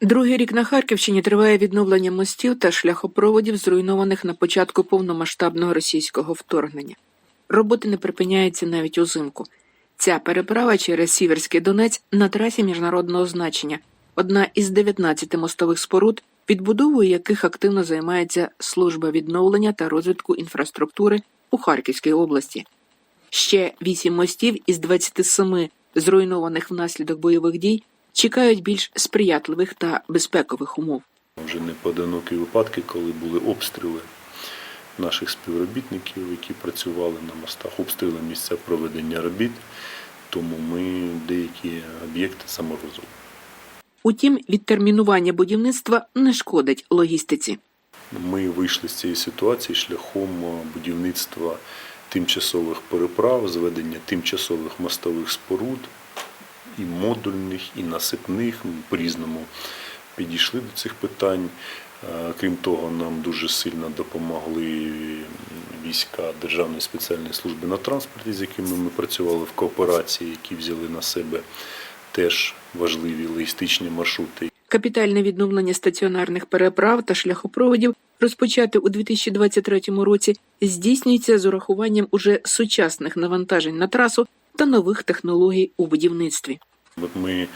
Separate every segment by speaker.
Speaker 1: Другий рік на Харківщині триває відновлення мостів та шляхопроводів, зруйнованих на початку повномасштабного російського вторгнення. Роботи не припиняються навіть узимку. Ця переправа через Сіверський Донець на трасі міжнародного значення, одна із 19 мостових споруд, підбудовою яких активно займається служба відновлення та розвитку інфраструктури у Харківській області. Ще вісім мостів із 27 зруйнованих внаслідок бойових дій чекають більш сприятливих та безпекових умов.
Speaker 2: Вже не поодинокі випадки, коли були обстріли наших співробітників, які працювали на мостах, обстріли місця проведення робіт, тому ми деякі об'єкти заморозили.
Speaker 1: Утім, відтермінування будівництва не шкодить логістиці.
Speaker 2: Ми вийшли з цієї ситуації шляхом будівництва тимчасових переправ, зведення тимчасових мостових споруд, і модульних, і насипних. По-різному підійшли до цих питань. Е, Крім того, нам дуже сильно допомогли війська Державної спеціальної служби на транспорті, з якими ми працювали в кооперації, які взяли на себе теж важливі логістичні маршрути.
Speaker 1: Капітальне відновлення стаціонарних переправ та шляхопроводів розпочати у 2023 році здійснюється з урахуванням уже сучасних навантажень на трасу та нових технологій у будівництві.
Speaker 2: Ми е,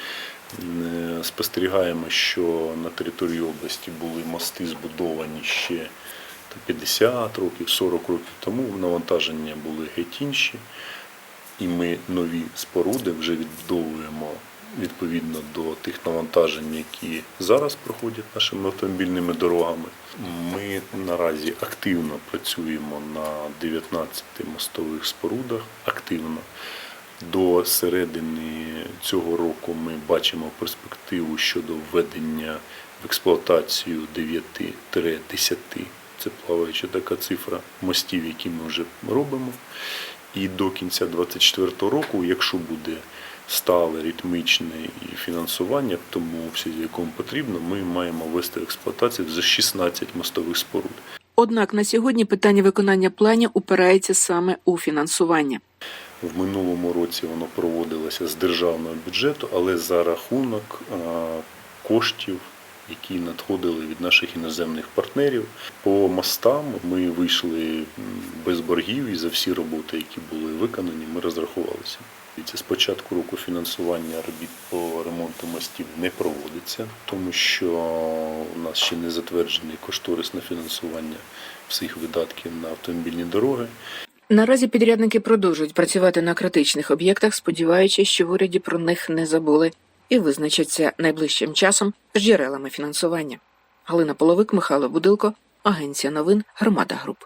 Speaker 2: спостерігаємо, що на території області були мости збудовані ще 50 років, 40 років тому. Навантаження були геть інші, і ми нові споруди вже відбудовуємо відповідно до тих навантажень, які зараз проходять нашими автомобільними дорогами. Ми наразі активно працюємо на 19 мостових спорудах. Активно. До середини цього року ми бачимо перспективу щодо введення в експлуатацію 9-10. Це плаваюча така цифра мостів, які ми вже робимо. І до кінця 2024 року, якщо буде стале, ритмічне фінансування, в тому обсязі, якому потрібно, ми маємо ввести в експлуатацію за 16 мостових споруд.
Speaker 1: Однак на сьогодні питання виконання планів упирається саме у фінансування.
Speaker 2: В минулому році воно проводилося з державного бюджету, але за рахунок коштів, які надходили від наших іноземних партнерів. По мостам ми вийшли без боргів і за всі роботи, які були виконані, ми розрахувалися. І з початку року фінансування робіт по ремонту мостів не проводиться, тому що у нас ще не затверджений кошторис на фінансування всіх видатків на автомобільні дороги.
Speaker 1: Наразі підрядники продовжують працювати на критичних об'єктах, сподіваючись, що в уряді про них не забули і визначаться найближчим часом з джерелами фінансування. Галина Половик, Михайло Будилко, Агенція новин Громада Груп.